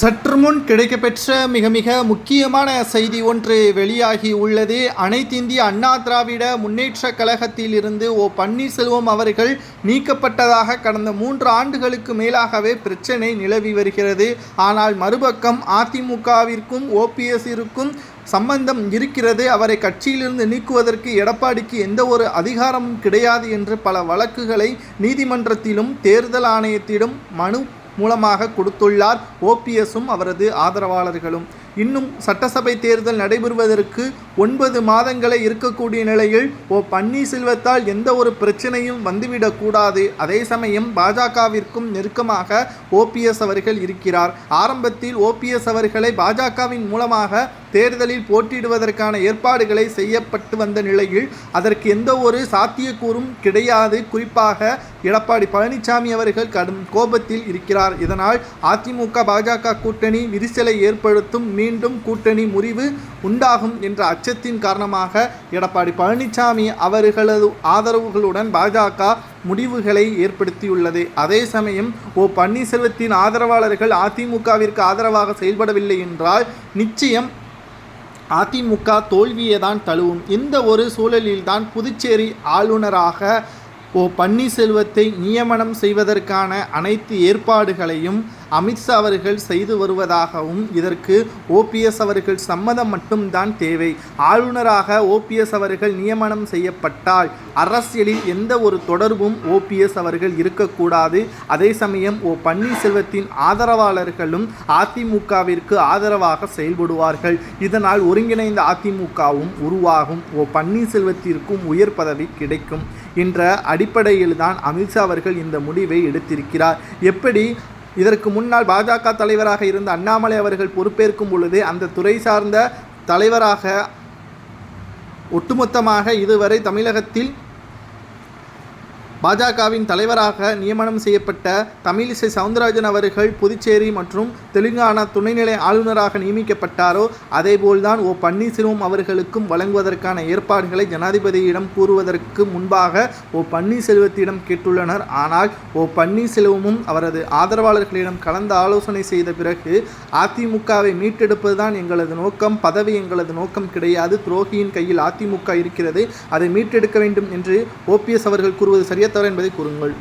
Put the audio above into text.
சற்று முன் கிடைக்கப்பெற்ற மிக மிக முக்கியமான செய்தி ஒன்று வெளியாகி உள்ளது. அனைத்திந்திய அண்ணா திராவிட முன்னேற்ற கழகத்தில் இருந்து ஓ. பன்னீர்செல்வம் அவர்கள் நீக்கப்பட்டதாக கடந்த மூன்று ஆண்டுகளுக்கு மேலாகவே பிரச்சனை நிலவி வருகிறது. ஆனால் மறுபக்கம் அதிமுகவிற்கும் ஓபிஎஸ்ஸிற்கும் சம்பந்தம் இருக்கிறது. அவரை கட்சியிலிருந்து நீக்குவதற்கு எடப்பாடிக்கு எந்த ஒரு அதிகாரமும் கிடையாது என்று பல வழக்குகளை நீதிமன்றத்திலும் தேர்தல் ஆணையத்திடம் மனு மூலமாக கொடுத்துள்ளார். ஓபிஎஸும் அவரது ஆதரவாளர்களும். இன்னும் சட்டசபை தேர்தல் நடைபெறுவதற்கு ஒன்பது மாதங்களே இருக்கக்கூடிய நிலையில் ஓ பன்னீர்செல்வத்தால் எந்த ஒரு பிரச்சனையும் வந்துவிடக்கூடாது அதே சமயம் பாஜகவிற்கும் நெருக்கமாக ஓபிஎஸ் அவர்கள் இருக்கிறார். ஆரம்பத்தில் ஓபிஎஸ் அவர்களை பாஜகவின் மூலமாக தேர்தலில் போட்டியிடுவதற்கான ஏற்பாடுகளை செய்யப்பட்டு வந்த நிலையில் அதற்கு எந்த ஒரு சாத்தியக்கூறும் கிடையாது. குறிப்பாக எடப்பாடி பழனிசாமி அவர்கள் கடும் கோபத்தில் இருக்கிறார். இதனால் அதிமுக பாஜக கூட்டணி விரிசலை ஏற்படுத்தும் மீண்டும் கூட்டணி முறிவு உண்டாகும் என்ற அச்சத்தின் காரணமாக எடப்பாடி பழனிசாமி அவர்களது ஆதரவுகளுடன் பாஜக முடிவுகளை ஏற்படுத்தியுள்ளது. அதே சமயம் ஓ பன்னீர்செல்வத்தின் ஆதரவாளர்கள் அதிமுகவிற்கு ஆதரவாக செயல்படவில்லை என்றால் நிச்சயம் அதிமுக தோல்வியை தான் தழுவும். இந்த ஒரு சூழலில்தான் புதுச்சேரி ஆளுநராக ஓ பன்னீர்செல்வத்தை நியமனம் செய்வதற்கான அனைத்து ஏற்பாடுகளையும் அமித்ஷா அவர்கள் செய்து வருவதாகவும் இதற்கு ஓபிஎஸ் அவர்கள் சம்மதம் மட்டும்தான் தேவை. ஆளுநராக ஓபிஎஸ் அவர்கள் நியமனம் செய்யப்பட்டால் அரசியலில் எந்த ஒரு தொடர்பும் ஓபிஎஸ் அவர்கள் இருக்கக்கூடாது. அதே சமயம் ஓ பன்னீர்செல்வத்தின் ஆதரவாளர்களும் அதிமுகவிற்கு ஆதரவாக செயல்படுவார்கள். இதனால் ஒருங்கிணைந்த அதிமுகவும் உருவாகும். ஓ பன்னீர்செல்வத்திற்கும் உயர் பதவி கிடைக்கும் என்ற அடிப்படையில்தான் அமித்ஷா அவர்கள் இந்த முடிவை எடுத்திருக்கிறார். எப்படி இதற்கு முன்னால் பாஜக தலைவராக இருந்த அண்ணாமலை அவர்கள் பொறுப்பேற்கும் பொழுது அந்த துறை சார்ந்த தலைவராக ஒட்டுமொத்தமாக இதுவரை தமிழகத்தில் பாஜகவின் தலைவராக நியமனம் செய்யப்பட்ட தமிழிசை சவுந்தரராஜன் அவர்கள் புதுச்சேரி மற்றும் தெலுங்கானா துணைநிலை ஆளுநராக நியமிக்கப்பட்டாரோ அதேபோல்தான் ஓ பன்னீர்செல்வம் அவர்களுக்கும் வழங்குவதற்கான ஏற்பாடுகளை ஜனாதிபதியிடம் கூறுவதற்கு முன்பாக ஓ பன்னீர்செல்வத்திடம் கேட்டுள்ளனர். ஆனால் ஓ பன்னீர்செல்வமும் அவரது ஆதரவாளர்களிடம் கலந்து ஆலோசனை செய்த பிறகு அதிமுகவை மீட்டெடுப்பதுதான் எங்களது நோக்கம் பதவி எங்களது நோக்கம் கிடையாது துரோகியின் கையில் அதிமுக இருக்கிறது அதை மீட்டெடுக்க வேண்டும் என்று ஓபிஎஸ் அவர்கள் கூறுவது சரியா தவறா என்பதை கூறுங்கள்.